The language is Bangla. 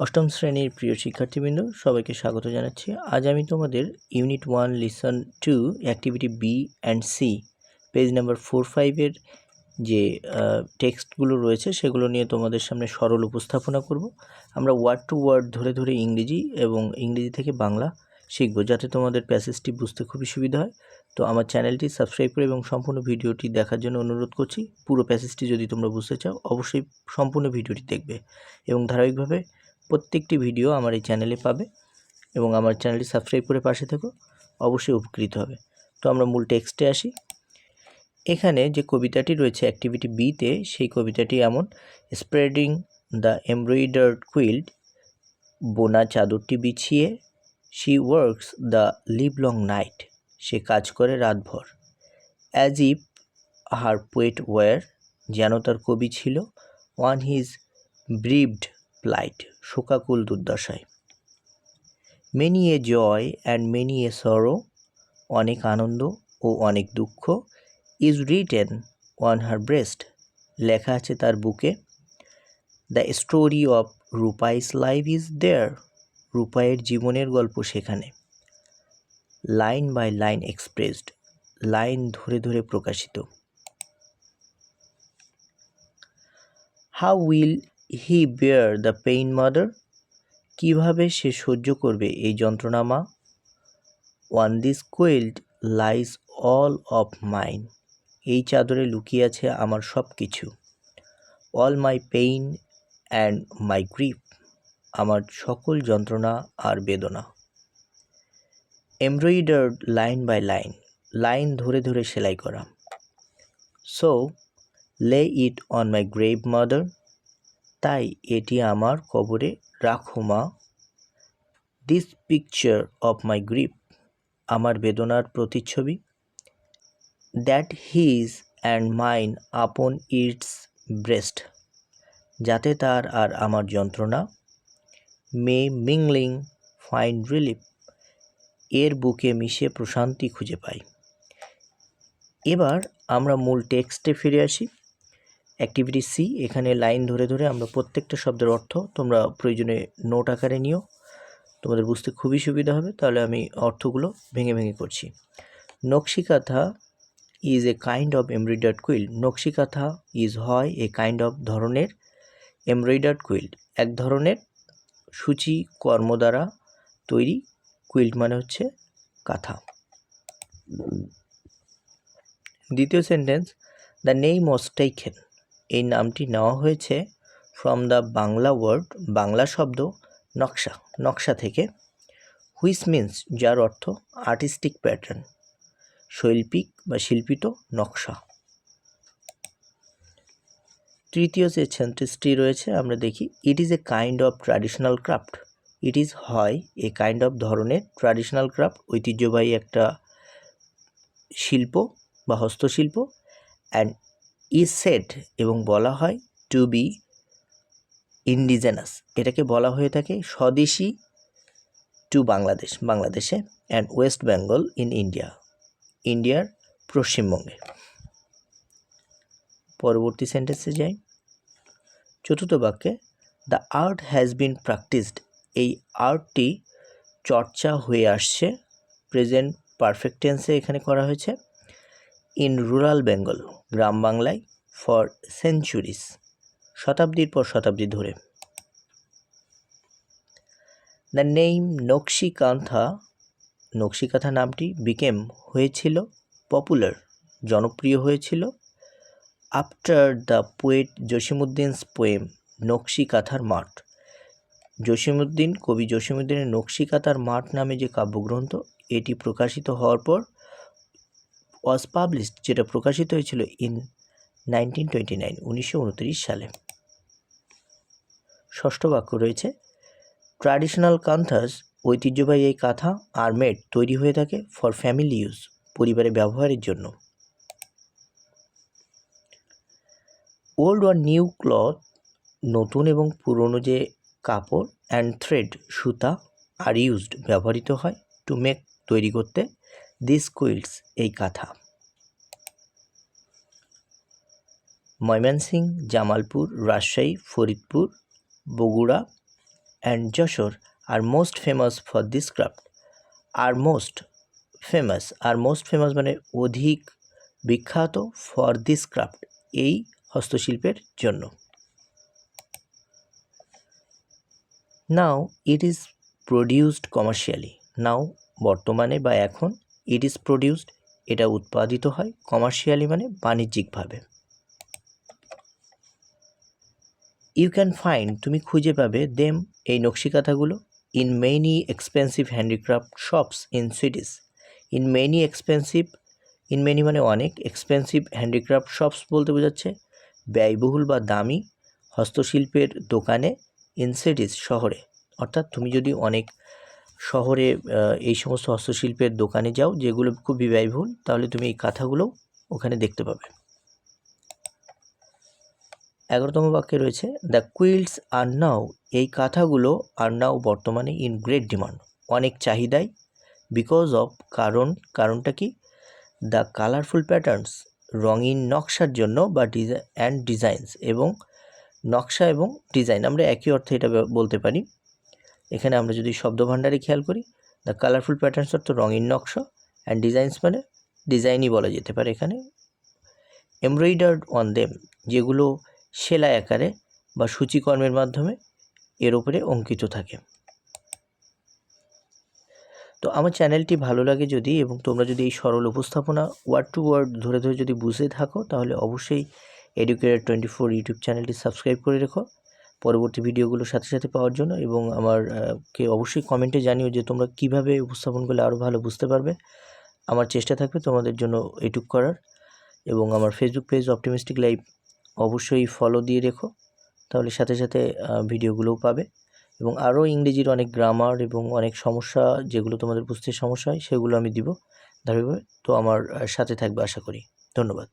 অষ্টম শ্রেণির প্রিয় শিক্ষার্থীবৃন্দ, সবাইকে স্বাগত জানাচ্ছি। আজ আমি তোমাদের unit one listen to activity B and C page number four ফাইভের যে টেক্সটগুলো রয়েছে, সেগুলো নিয়ে তোমাদের সামনে সরল উপস্থাপনা করব। আমরা ওয়ার্ড টু ওয়ার্ড ধরে ধরে ইংরেজি এবং ইংরেজি থেকে বাংলা শিখব, যাতে তোমাদের প্যাসেজটি বুঝতে খুবই সুবিধা হয়। তো আমার চ্যানেলটি সাবস্ক্রাইব করে এবং সম্পূর্ণ ভিডিওটি দেখার জন্য অনুরোধ করছি, পুরো প্যাসেজটি যদি তোমরা বুঝতে চাও, অবশ্যই সম্পূর্ণ ভিডিওটি দেখবে এবং ধারাবাহিকভাবে প্রত্যেকটি ভিডিও আমার এই চ্যানেলে পাবে এবং আমার চ্যানেলটি সাবস্ক্রাইব করে পাশে থেকো, অবশ্যই উপকৃত হবে। তো আমরা মূল টেক্সটে আসি। এখানে যে কবিতাটি রয়েছে অ্যাক্টিভিটি বিতে সেই কবিতাটি এমন স্প্রেডিং দ্য এমব্রয়ডার্ড কুইল্ড বোনা চাদরটি বিছিয়ে she works the livelong night সে কাজ করে রাতভর। As if her poet were যেন তার কবি ছিল ওয়ান হিজ ব্রিভড প্লাইট শোকাকুল দুর্দশায়। Many a joy and many a sorrow অনেক আনন্দ ও অনেক দুঃখ is written on her breast লেখা আছে তার বুকে। The story of Rupai's life is there রূপায়ের জীবনের গল্প সেখানে। Line by line expressed line ধরে ধরে প্রকাশিত। How will he bear the pain mother? কীভাবে সে সহ্য করবে এই যন্ত্রণা, মা? On this quilt lies all of mine. এই চাদরে লুকিয়ে আছে আমার সব কিছু all my pain and my grief আমার সকল যন্ত্রণা আর বেদনা। Embroidered line by line line ধরে ধরে সেলাই করা। So, lay it on my grave mother. তাই এটি আমার কবরে রাখো, মা। This picture of my grief আমার বেদনার প্রতিচ্ছবি। That his and mine upon its breast যাতে তার আর আমার যন্ত্রণা। মে মিংলিং ফাইন রিলিফ এর বুকে মিশে প্রশান্তি খুঁজে পাই। এবার আমরা মূল টেক্সটে ফিরে আসি। অ্যাক্টিভিটি সি এখানে লাইন ধরে ধরে আমরা প্রত্যেকটা শব্দের অর্থ তোমরা প্রয়োজনে নোট আকারে নিও। তোমাদের বুঝতে খুবই সুবিধা হবে, তাহলে আমি অর্থগুলো ভেঙে ভেঙে করছি। Nakshi Kantha is a kind of embroidered quilt Nakshi Kantha is হয় এ কাইন্ড অফ ধরনের এমব্রয়ডার্ড কুইল্ড এক ধরনের সূচি, কর্ম দ্বারা তৈরি কুইল্ড মানে হচ্ছে কাঁথা। দ্বিতীয় সেন্টেন্স দ্য নেই মস্টাইখেন এই নামটি নেওয়া হয়েছে from the Bangla word Bangla শব্দ, নকশা নকশা থেকে। হুইস মিন্স যার অর্থ আর্টিস্টিক প্যাটার্ন শৈল্পিক বা শিল্পিত নকশা। তৃতীয় যে সেন্টেন্সটি রয়েছে, আমরা দেখি it is a kind of traditional craft it is হয় এ কাইন্ড অফ ধরনের ট্র্যাডিশনাল ক্রাফট ঐতিহ্যবাহী একটা শিল্প বা হস্তশিল্প। অ্যান্ড ইজ সেট এবং বলা হয় টু বি ইন্ডিজেনাস। এটাকে বলা হয়ে থাকে স্বদেশী টু বাংলাদেশ, বাংলাদেশে and West Bengal in India, ইন্ডিয়ার পশ্চিমবঙ্গে। পরবর্তী সেন্টেন্সে যাই। চতুর্থ বাক্যে the art has been practised এই আর্টটি চর্চা হয়ে আসছে প্রেজেন্ট পারফেক্ট টেন্সে এখানে করা হয়েছে। ইন রুরাল বেঙ্গল গ্রাম বাংলায় ফর সেঞ্চুরিস শতাব্দীর পর শতাব্দী ধরে। দ্য নেইম নকশিকান্থা নকশিকাথা নামটি বিকেম হয়েছিল পপুলার জনপ্রিয় হয়েছিল after the poet Jasimuddin's poem নকশিকাথার মাঠ। জসিমুদ্দিন কবি জসিমুদ্দিনের নকশিকাতার মাঠ নামে যে কাব্যগ্রন্থ, এটি প্রকাশিত হওয়ার পর ওয়াজ পাবলিশড, যেটা প্রকাশিত হয়েছিল ইন নাইনটিন টোয়েন্টি নাইন, উনিশশো উনত্রিশ সালে। ষষ্ঠ বাক্য রয়েছে, ট্র্যাডিশনাল কান্থাস, ঐতিহ্যবাহী এই কাঁথা আর মেড তৈরি হয়ে থাকে ফর ফ্যামিলি ইউজ পরিবারে ব্যবহারের জন্য। ওল্ড অর নিউ ক্লথ, নতুন এবং পুরনো যে কাপড় অ্যান্ড থ্রেড, সুতা আর ইউজড ব্যবহৃত হয় টু মেক তৈরি করতে। দিস কুইল্টস এই কাঁথা Mymensingh, Jamalpur, Rajshahi, Faridpur, Bogura and Jessore are most famous for this craft are most famous are most famous মানে অধিক বিখ্যাত ফর দিস ক্রাফট এই হস্তশিল্পের জন্য। Now it is produced commercially now বর্তমানে বা এখন ইট ইজ প্রডিউসড এটা উৎপাদিত হয় কমার্শিয়ালি মানে বাণিজ্যিকভাবে। ইউ ক্যান ফাইন্ড তুমি খুঁজে পাবে দেম এই নকশিকাথাগুলো in many expensive handicraft shops in cities in many expensive in many মানে অনেক এক্সপেন্সিভ হ্যান্ডিক্রাফট শপস বলতে বোঝাচ্ছে, ব্যয়বহুল বা দামি হস্তশিল্পের দোকানে ইন সিটিস শহরে। অর্থাৎ তুমি যদি অনেক শহরে এই সমস্ত হস্তশিল্পের দোকানে যাও, যেগুলো খুবই ব্যয়বহুল, তাহলে তুমি এই কাঁথাগুলোও ওখানে দেখতে পাবে। এগারোতম বাক্যে রয়েছে দ্য কুইল্টস আর নাও এই কাঁথাগুলো আর নাও বর্তমানে ইন গ্রেট ডিমান্ড অনেক চাহিদায় বিকজ অফ কারণ, কারণটা কি? দ্য কালারফুল প্যাটার্নস রঙিন নকশার জন্য বা ডিজাইন অ্যান্ড ডিজাইনস এবং নকশা এবং ডিজাইন আমরা একই অর্থে এটা বলতে পারি। এখানে আমরা যদি শব্দ ভাণ্ডারে খেয়াল করি দ্য কালারফুল প্যাটার্নস অর্থ রঙিন নকশা অ্যান্ড ডিজাইনস মানে ডিজাইনই বলা যেতে পারে এখানে। এমব্রয়ডার্ড অন দেম যেগুলো সেলাই আকারে বা সূচিকর্মের মাধ্যমে এর ওপরে অঙ্কিত থাকে। তো আমার চ্যানেলটি ভালো লাগে যদি এবং তোমরা যদি এই সরল উপস্থাপনা ওয়ার্ড টু ওয়ার্ড ধরে ধরে যদি বুঝে থাকো, তাহলে অবশ্যই এডুকেটার টোয়েন্টি ফোর ইউটিউব চ্যানেলটি সাবস্ক্রাইব করে রেখো। পরবর্তী ভিডিওগুলোর সাথে সাথে পাওয়ার জন্য এবং আমার কে অবশ্যই কমেন্টে জানিও যে তোমরা কীভাবে উপস্থাপন করলে আরও ভালো বুঝতে পারবে। আমার চেষ্টা থাকবে তোমাদের জন্য এটুক করার এবং আমার ফেসবুক পেজ অপটিমিস্টিক লাইভ অবশ্যই ফলো দিয়ে রেখো, তাহলে সাথে সাথে ভিডিওগুলোও পাবে এবং আরও ইংরেজির অনেক গ্রামার এবং অনেক সমস্যা যেগুলো তোমাদের বুঝতে সমস্যা হয় সেগুলো আমি দিব ধারাবাহিকভাবে। তো আমার সাথে থাকবে আশা করি। ধন্যবাদ।